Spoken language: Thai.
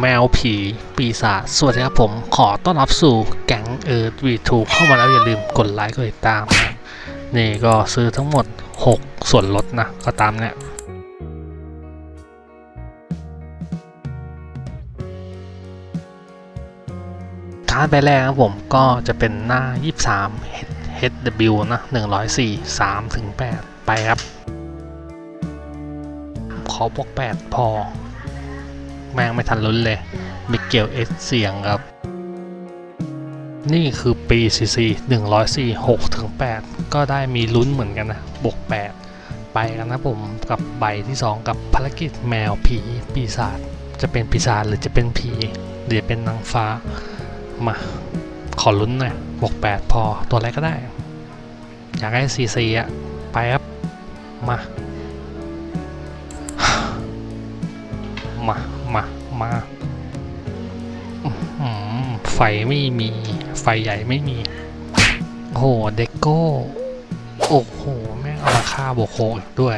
แมวผีปีศาจสวัสดีครับผมขอต้อนรับสู่แก๊งเอิร์ดวีทูเข้ามาแล้วอย่าลืมกดไลค์กดติดตามนะนี่ก็ซื้อทั้งหมด 6 ส่วนลดนะ ก็ตามเนี่ยการ์ดใบแรกนะครับผมก็จะเป็นหน้า 23 HW นะ104 3ถึง8ไปครับ ขอบอก8 พอ แม่งไม่ทันลุ้นเลยมิเกลเอสเสียงครับ นี่คือปี CC 104 6ถึง8ก็ได้มีลุ้นเหมือนกันนะบวก8 ไปกันนะผมกับใบที่ 2 กับภารกิจแมวผีปีศาจจะเป็นปีศาจหรือจะเป็นผีหรือเป็นนางฟ้า มา ขอลุ้นหน่อยบวก8พอตัวอะไรก็ได้ อยากให้ CC อะไปครับ มา มา มาไฟไม่มี ไฟใหญ่ไม่มี โอ้โห เด็กโก้ โอ้โห แม่งเอาราคาบโคอีกด้วย